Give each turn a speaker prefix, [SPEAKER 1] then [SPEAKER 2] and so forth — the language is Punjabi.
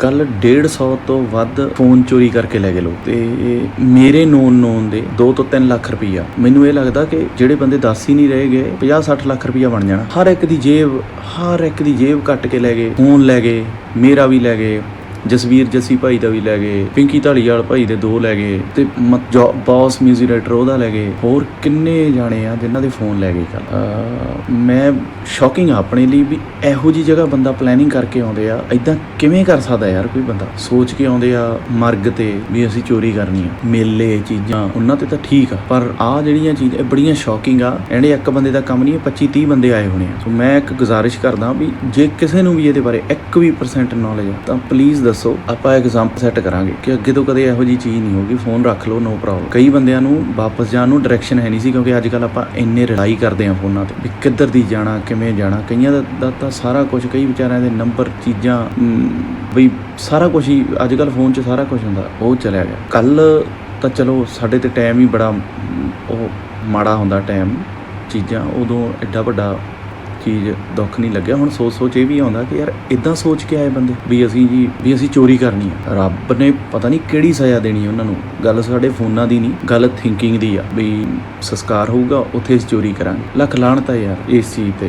[SPEAKER 1] ਕੱਲ 150 ਤੋਂ ਵੱਧ ਫੋਨ ਚੋਰੀ ਕਰਕੇ ਲੈ ਗਏ ਲੋਕ ਤੇ ਮੇਰੇ ਨੋਨ ਨੋਨ ਦੇ 2 ਤੋਂ 3 ਲੱਖ ਰੁਪਈਆ। ਮੈਨੂੰ ਇਹ ਲੱਗਦਾ ਕਿ ਜਿਹੜੇ ਬੰਦੇ ਦੱਸ ਹੀ ਨਹੀਂ ਰਹੇ ਗਏ 50 60 ਲੱਖ ਰੁਪਈਆ ਬਣ ਜਾਣਾ। ਹਰ ਇੱਕ ਦੀ ਜੇਬ, ਹਰ ਇੱਕ ਦੀ ਜੇਬ ਕੱਟ ਕੇ ਲੈ ਗਏ, ਫੋਨ ਲੈ ਗਏ, ਮੇਰਾ ਵੀ ਲੈ ਗਏ। ਜਸਵੀਰ ਜੱਸੀ ਭਾਈ ਦਾ ਵੀ ਲੈ ਗਏ, ਪਿੰਕੀ ਢਾਲੀਵਾਲ ਭਾਈ ਦੇ ਦੋ ਲੈ ਗਏ ਤੇ ਬੌਸ 뮤직 ਡਾਇਰੈਕਟਰ ਉਹਦਾ ਲੈ ਗਏ, ਹੋਰ ਕਿੰਨੇ ਜਾਣੇ ਆ ਜਿਨ੍ਹਾਂ ਦੇ ਫੋਨ ਲੈ ਗਏ ਕੱਲ ਮੈਂ ਸ਼ੌਕਿੰਗ ਆ ਆਪਣੇ ਲਈ ਵੀ ਇਹੋ ਜੀ ਜਗ੍ਹਾ ਬੰਦਾ ਪਲੈਨਿੰਗ ਕਰਕੇ ਆਉਂਦੇ ਆ ਐਦਾਂ ਕਿਵੇਂ ਕਰ ਸਕਦਾ ਯਾਰ ਕੋਈ ਬੰਦਾ? ਸੋਚ ਕੇ ਆਉਂਦੇ ਆ ਮਰਗ ਤੇ ਵੀ ਅਸੀਂ ਚੋਰੀ ਕਰਨੀ ਆ, ਮੇਲੇ, ਚੀਜ਼ਾਂ, ਉਹਨਾਂ ਤੇ ਤਾਂ ਠੀਕ ਆ, ਪਰ ਆ ਜਿਹੜੀਆਂ ਚੀਜ਼ਾਂ, ਇਹ ਬੜੀਆਂ ਸ਼ੌਕਿੰਗ ਆ, ਇਹਨੇ ਇੱਕ ਬੰਦੇ ਦਾ ਕੰਮ ਨਹੀਂ ਹੈ 25 30 ਬੰਦੇ ਆਏ ਹੋਣੇ ਆ। ਸੋ ਮੈਂ ਇੱਕ ਗੁਜ਼ਾਰਿਸ਼ ਕਰਦਾ ਵੀ ਜੇ ਕਿਸੇ ਨੂੰ ਵੀ ਇਹਦੇ ਬਾਰੇ 1% ਨੌਲੇਜ ਆ, ਤਾਂ ਪਲੀਜ਼ ਦੱਸੋ ਆਪਾਂ ਐਗਜ਼ਾਮਪਲ ਸੈੱਟ ਕਰਾਂਗੇ ਕਿ ਅੱਗੇ ਤੋਂ ਕਦੇ ਇਹੋ ਜੀ ਚੀਜ਼ ਨਹੀਂ ਹੋਗੀ ਫੋਨ ਰੱਖ ਲਓ ਨੋ ਪ੍ਰੋਬਲਮ ਕਈ ਬੰਦਿਆਂ ਨੂੰ ਵਾਪਸ ਜਾਣ ਨੂੰ ਡਾਇਰੈਕਸ਼ਨ ਹੈ ਨਹੀਂ ਸੀ ਕਿਉਂਕਿ ਅੱਜ ਕੱਲ ਆਪਾਂ ਇੰਨੇ ਰਿਲਾਈ ਕਰਦੇ ਹਾਂ ਫੋਨਾਂ ਤੇ ਵੀ ਕਿੱਧਰ ਦੀ ਜਾਣਾ ਕਿਵੇਂ ਜਾਣਾ। ਕਈਆਂ ਦਾ, ਤਾਂ ਸਾਰਾ ਕੁਝ ਕਈ ਵਿਚਾਰਿਆਂ ਦੇ ਨੰਬਰ ਚੀਜ਼ਾਂ ਬਈ ਸਾਰਾ ਕੁਝ ਹੀ ਅੱਜ ਕੱਲ ਫੋਨ 'ਚ ਸਾਰਾ ਕੁਝ ਹੁੰਦਾ ਉਹ ਚਲਿਆ ਗਿਆ। ਕੱਲ ਤਾਂ ਚਲੋ ਸਾਡੇ ਤੇ ਟਾਈਮ ਹੀ ਬੜਾ ਉਹ ਮਾੜਾ ਹੁੰਦਾ ਟਾਈਮ ਚੀਜ਼ਾਂ ਉਦੋਂ ਐਡਾ ਵੱਡਾ ਚੀਜ਼ ਦੁੱਖ ਨਹੀਂ ਲੱਗਿਆ। ਹੁਣ ਸੋਚ ਸੋਚ ਇਹ ਵੀ ਆਉਂਦਾ ਕਿ ਯਾਰ ਇਦਾਂ ਸੋਚ ਕੇ ਆਏ ਬੰਦੇ ਵੀ ਅਸੀਂ ਜੀ, ਵੀ ਅਸੀਂ ਚੋਰੀ ਕਰਨੀ ਆ। ਰੱਬ ਨੇ ਪਤਾ ਨਹੀਂ ਕਿਹੜੀ ਸਜ਼ਾ ਦੇਣੀ ਉਹਨਾਂ ਨੂੰ। ਗੱਲ ਸਾਡੇ ਫੋਨਾਂ ਦੀ ਨਹੀਂ, ਗੱਲ ਥਿੰਕਿੰਗ ਦੀ ਆ ਵੀ ਸੰਸਕਾਰ ਹੋਊਗਾ, ਉੱਥੇ ਅਸੀਂ ਚੋਰੀ ਕਰਾਂਗੇ। ਲੱਖ ਲਾਹਣਤ ਆ ਯਾਰ ਇਸ ਚੀਜ਼ ਤੇ।